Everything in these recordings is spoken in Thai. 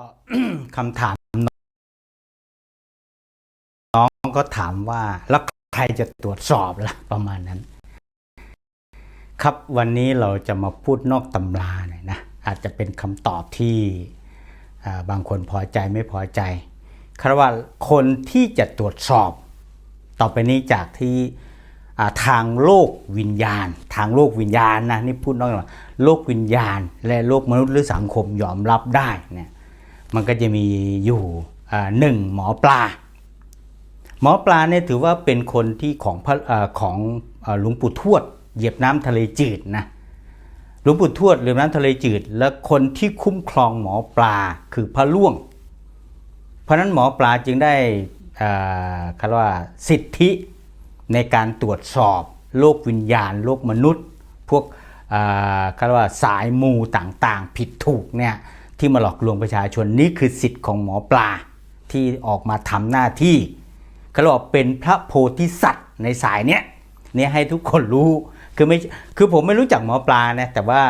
ต่อคำถามน้องก็ถามว่าแล้วใครจะตรวจสอบล่ะประมาณนั้น ครับวันนี้เราจะมาพูดนอกตำราหน่อยนะอาจจะเป็นคำตอบที่บางคนพอใจไม่พอใจคาว่าคนที่จะตรวจสอบ ต่อไปนี้จากที่ทางโลกวิญญาณ ทางโลกวิญญาณนะนี่พูดนอกตำราโลกวิญญาณ และโลกมนุษย์หรือสังคมยอมรับได้เนี่ย มันก็จะมีอยู่หนึ่งหมอปลา หมอปลาเนี่ยถือว่าเป็นคนที่ของพระเอของหลวงปู่ทวด เหยียบน้ำทะเลจืดนะหลวงปู่ทวดเหยียบน้ำทะเลจืด และคนที่คุ้มครองหมอปลาคือพระล่วง เพราะนั้นหมอปลาจึงได้อ่าคำว่าสิทธิในการตรวจสอบโลกวิญญาณ โลกมนุษย์ พวกอ่าคำว่าสายมูต่างๆ ผิดถูกเนี่ย ที่มาหลอกลวงประชาชนนี่คือสิทธิ์ของหมอปลาที่ออกมาทำหน้าที่เขาเรียกเป็นพระโพธิสัตว์ในสายเนี้ยเนี่ยให้ทุกคนรู้คือไม่คือผมไม่รู้จักหมอปลานะแต่ว่า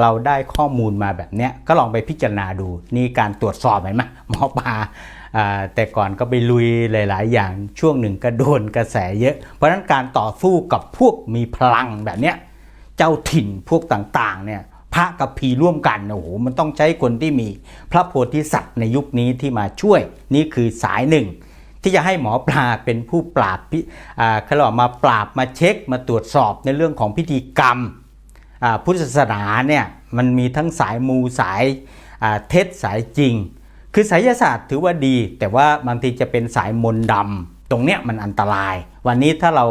เราได้ข้อมูลมาแบบเนี้ยก็ลองไปพิจารณาดูนี่การตรวจสอบเห็นไหมหมอปลาอ่าแต่ก่อนก็ไปลุยหลาย ๆ อย่างช่วงหนึ่งก็โดนกระแสเยอะ เพราะฉะนั้นการต่อสู้กับพวกมีพลังแบบเนี้ยเจ้าถิ่นพวกต่าง ๆ เนี่ย พระกับผีร่วมกันโอ้โหมันต้องใช้คนที่มีพระโพธิสัตว์ในยุคนี้ที่มาช่วย นี่คือสายหนึ่ง ที่จะให้หมอปลาเป็นผู้ปราบพิอ่าเขาเรียกว่ามาปราบมาเช็คมาตรวจสอบในเรื่องของพิธีกรรมพุทธศาสนาเนี่ยมันมีทั้งสายมูสายเท็จสายจริง คือไสยศาสตร์ถือว่าดี แต่ว่าบางทีจะเป็นสายมนต์ดำตรงเนี้ยมันอันตราย วันนี้ถ้าเรา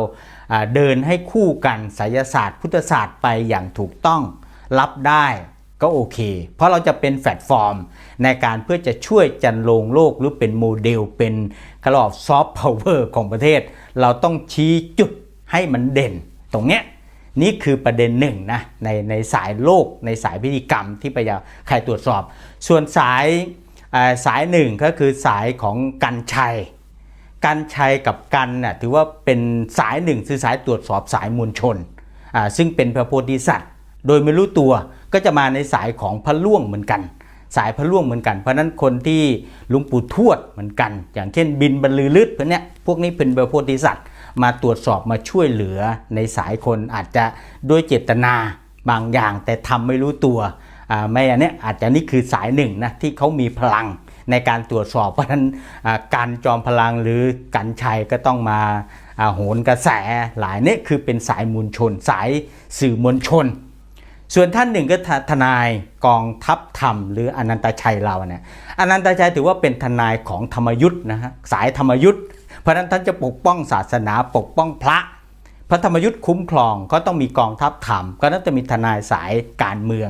เดินให้คู่กันไสยศาสตร์ พุทธศาสตร์ไปอย่างถูกต้อง รับได้ก็โอเค เพราะเราจะเป็นแพลตฟอร์ม ในการเพื่อจะช่วยจันโลงโลกหรือเป็นโมเดล เป็นกระลอบซอฟต์พาวเวอร์ของประเทศ เราต้องชี้จุดให้มันเด่น ตรงเนี้ยนี่คือประเด็นหนึ่งนะในในสายโลกในสายพิธีกรรมที่ไปยาใครตรวจสอบ ส่วนสายสายหนึ่งก็คือสายของกันชัย กันชัยกับกันน่ะถือว่าเป็นสายหนึ่งคือสายตรวจสอบสายมวลชนอ่าซึ่งเป็นพระโพธิสัตว์ โดยไม่รู้ตัวก็จะมาในสายของพระล่วงเหมือนกัน สายพระล่วงเหมือนกัน เพราะนั้นคนที่หลุงปู่ทวดเหมือนกัน อย่างเช่นบินบรรลือฤทธิ์พวกนี้พวกนี้เป็นพระโพธิสัตว์มาตรวจสอบมาช่วยเหลือในสายคนอาจจะด้วยเจตนาบางอย่าง แต่ทำไม่รู้ตัวอ่าไม่อันเนี้ยอาจจะนี่คือสายหนึ่งนะที่เขามีพลังในการตรวจสอบเพราะนั้นการจอมพลังหรือกันชัยก็ต้องมาโหนกระแสหลายเนี่ยคือเป็นสายมวลชน สายสื่อมวลชน ส่วนท่านหนึ่งก็ททนายกองทัพธรรม หรืออนันตชัยเราเนี่ยอนันตชัยถือว่าเป็นทนายของธรรมยุทธ์นะฮะสายธรรมยุทธ์เพราะนั้นท่านจะปกป้องศาสนาปกป้องพระพระธรรมยุทธ์คุ้มครองก็ต้องมีกองทัพธรรม ก็น่าจะมีทนายสายการเมือง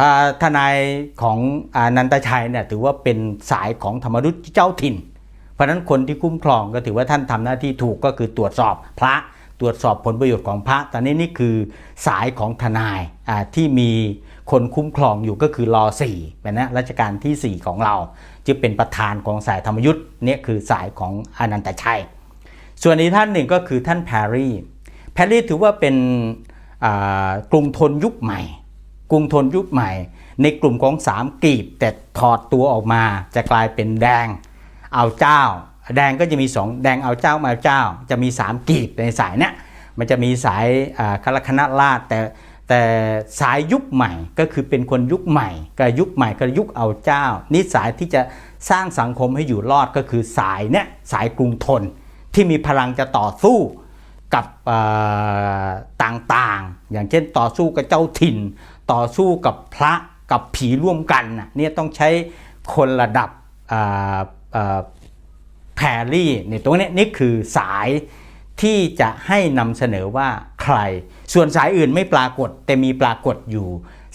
อทนายของอนันตชัยเนี่ยถือว่าเป็นสายของธรรมยุทธ์เจ้าถิ่น เพราะฉะนั้นคนที่คุ้มครองก็ถือว่าท่านทำหน้าที่ถูกก็คือตรวจสอบพระ ตรวจสอบผลประโยชน์ของพระ ตอนนี้นี่คือสายของทนายที่มีคนคุ้มครองอยู่ก็คือรอสี่เป็นนะรัชกาลที่ 4 ของเรา จะเป็นประธานของสายธรรมยุทธ์เนี่ยคือสายของอนันตชัย ส่วนอีกท่านหนึ่งก็คือท่านแพรรี่ แพรรี่ถือว่าเป็นกรุงทนยุคใหม่ กรุงทนยุคใหม่ ในกลุ่มของสามกีบแต่ถอดตัวออกมาจะกลายเป็นแดง เอาเจ้า แดงก็จะมีสองแดงเอาเจ้ามาเอาเจ้า จะมีสามกีบในสายเนี้ยมันจะมีสายคารคณะราษฎรแต่แต่สายยุคใหม่ก็คือเป็นคนยุคใหม่กับยุคใหม่กับยุคเอาเจ้านี่สายที่จะสร้างสังคมให้อยู่รอดก็คือสายเนี้ยสายกรุงทน ที่มีพลังจะต่อสู้กับต่างๆ อย่างเช่นต่อสู้กับเจ้าถิ่น ต่อสู้กับพระกับผีร่วมกันเนี่ยต้องใช้คนระดับ แพรรี่เนี่ยตรงนี้นี่คือสายที่จะให้นำเสนอว่าใคร ส่วนสายอื่นไม่ปรากฏ แต่มีปรากฏอยู่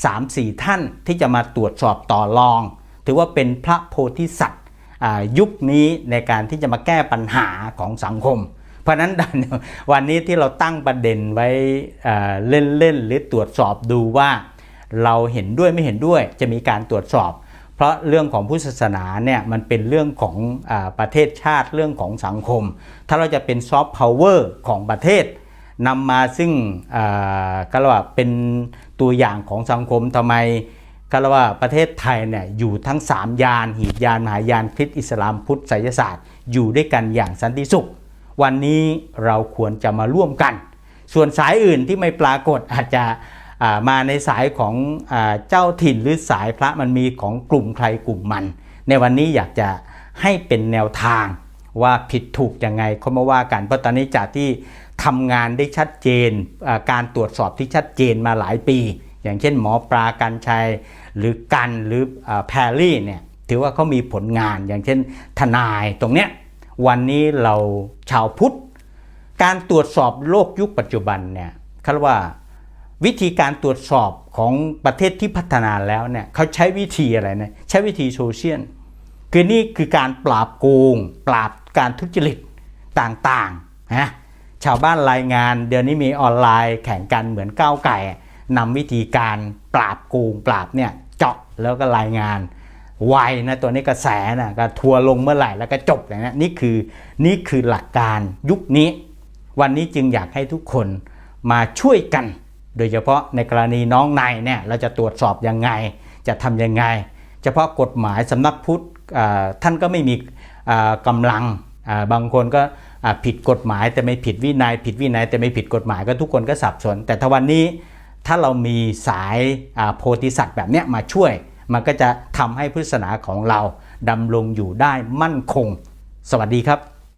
3-4 ท่านที่จะมาตรวจสอบต่อรอง ถือว่าเป็นพระโพธิสัตว์ยุคนี้ในการที่จะมาแก้ปัญหาของสังคม เพราะฉะนั้นวันนี้ที่เราตั้งประเด็นไว้เล่นๆหรือตรวจสอบดูว่า เราเห็นด้วยไม่เห็นด้วยจะมีการตรวจสอบ เพราะเรื่องของพุทธศาสนาเนี่ยมันเป็นเรื่องของอประเทศชาติเรื่องของสังคม ถ้าเราจะเป็นซอฟต์พาวเวอร์ของประเทศนำมาซึ่งก็เรียกว่าเป็นตัวอย่างของสังคมทำไมก็เรียกว่าประเทศไทยเนี่ยอยู่ทั้ง 3 ยานหีบยานมหายานคริสต์อิสลามพุทธไสยศาสตร์ อยู่ด้วยกันอย่างสันติสุข วันนี้เราควรจะมาร่วมกัน ส่วนสายอื่นที่ไม่ปรากฏอาจจะ มาในสายของอเจ้าถิ่นหรือสายพระมันมีของกลุ่มใครกลุ่มมัน ในวันนี้อยากจะให้เป็นแนวทางว่าผิดถูกยังไงเขามาว่ากันเพราะตอนนี้จากที่ทำงานได้ชัดเจนการตรวจสอบที่ชัดเจนมาหลายปี อย่างเช่นหมอปลากันชัย หรือกันหรืออแพรรี่เนี่ยถือว่าเขามีผลงานอย่างเช่นทนายตรงเนี้ยวันนี้เราชาวพุทธ การตรวจสอบโลกยุคปัจจุบันเนี่ยเขาว่า วิธีการตรวจสอบของประเทศที่พัฒนาแล้วเนี่ยเขาใช้วิธีอะไรนะใช้วิธีโซเชียลคือนี่คือการปราบโกง ปราบการทุจริตต่างๆนะชาวบ้านรายงานเดี๋ยวนี้มีออนไลน์แข่งกันเหมือนก้าวไก่นำวิธีการปราบโกง ปราบเนี่ยเจาะแล้วก็รายงานไวนะตัวนี้กระแสนะก็ทัวร์ลงเมื่อไหร่แล้วก็จบอย่างนี้นี่คือนี่คือหลักการยุคนี้ วันนี้จึงอยากให้ทุกคนมาช่วยกัน โดยเฉพาะในกรณีน้องนายเนี่ยเราจะตรวจสอบยังไง จะทำยังไง เฉพาะกฎหมายสำนักพุทธท่านก็ไม่มีกำลังบางคนก็ผิดกฎหมายแต่ไม่ผิดวินัย ผิดวินัยแต่ไม่ผิดกฎหมายก็ทุกคนก็สับสน แต่ถ้าวันนี้ถ้าเรามีสายโพธิสัตว์แบบเนี้ยมาช่วย มันก็จะทำให้พุทธศาสนาของเราดำรงอยู่ได้มั่นคง สวัสดีครับ